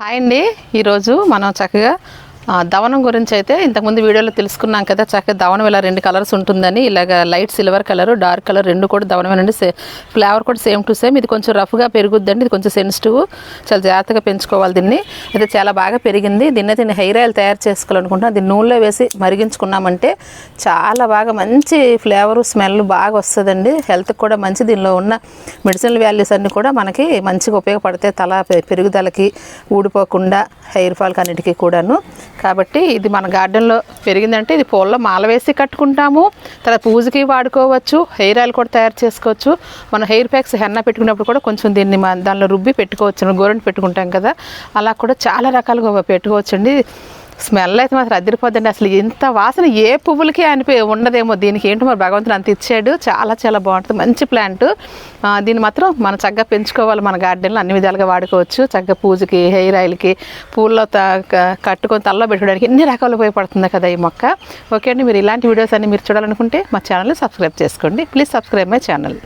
Hi అండి. ఈరోజు మనం చక్కగా దవనం గురించి అయితే ఇంతకుముందు వీడియోలో తెలుసుకున్నాం కదా చక్కగా దవనం ఇలా రెండు కలర్స్ ఉంటుందని ఇలాగ light silver colour dark colour రెండు కూడా దవనమేనండి సే ఫ్లేవర్ కూడా సేమ్ టు సేమ్. ఇది కొంచెం రఫ్గా పెరుగుద్దండి ఇది కొంచెం సెన్సిటివ్ చాలా జాగ్రత్తగా పెంచుకోవాలి దీన్ని. అయితే చాలా బాగా పెరిగింది. దీన్ని అయితే నేను హెయిర్ ఆయిల్ తయారు చేసుకోవాలనుకుంటున్నాను. దీన్ని నూనెలో వేసి మరిగించుకున్నామంటే చాలా బాగా మంచి ఫ్లేవర్ స్మెల్ బాగా వస్తుందండి. హెల్త్కి కూడా మంచి దీనిలో ఉన్న మెడిసినల్ వాల్యూస్ అన్నీ కూడా మనకి మంచిగా ఉపయోగపడతాయి. తల పె- పెరుగుదలకి ఊడిపోకుండా హెయిర్ ఫాల్కి అన్నిటికీ కూడాను. కాబట్టి ఇది మన గార్డెన్లో పెరిగిందంటే ఇది పూలలో మాల వేసి కట్టుకుంటాము. తర్వాత పూజకి వాడుకోవచ్చు హెయిర్ ఆయిల్ కూడా తయారు చేసుకోవచ్చు. మనం హెయిర్ ప్యాక్స్ హెన్న పెట్టుకున్నప్పుడు కూడా కొంచెం దీన్ని దానిలో రుబ్బి పెట్టుకోవచ్చు. గోరెంట్ పెట్టుకుంటాం కదా. అలా కూడా చాలా రకాలుగా పెట్టుకోవచ్చండి. స్మెల్ అయితే మాత్రం అదిరిపోద్దండి. అసలు ఇంత వాసన ఏ పువ్వులకి అనిపి ఉండదేమో దీనికి. ఏంటో మరి భగవంతుడు అంత ఇచ్చాడు. చాలా చాలా బాగుంటుంది. మంచి ప్లాంట్. దీన్ని మాత్రం మనం చక్కగా పెంచుకోవాలి. మన గార్డెన్లో అన్ని విధాలుగా వాడుకోవచ్చు. చక్కగా పూజకి హెయిర్ ఆయిల్కి పూల్లో కట్టుకొని తల్లో పెట్టుకోవడానికి ఎన్ని రకాలు ఉపయోగపడుతుంది కదా ఈ మొక్క. ఓకే అండి. మీరు ఇలాంటి వీడియోస్ అన్ని మీరు చూడాలనుకుంటే మా ఛానల్ని సబ్స్క్రైబ్ చేసుకోండి. Please subscribe my channel.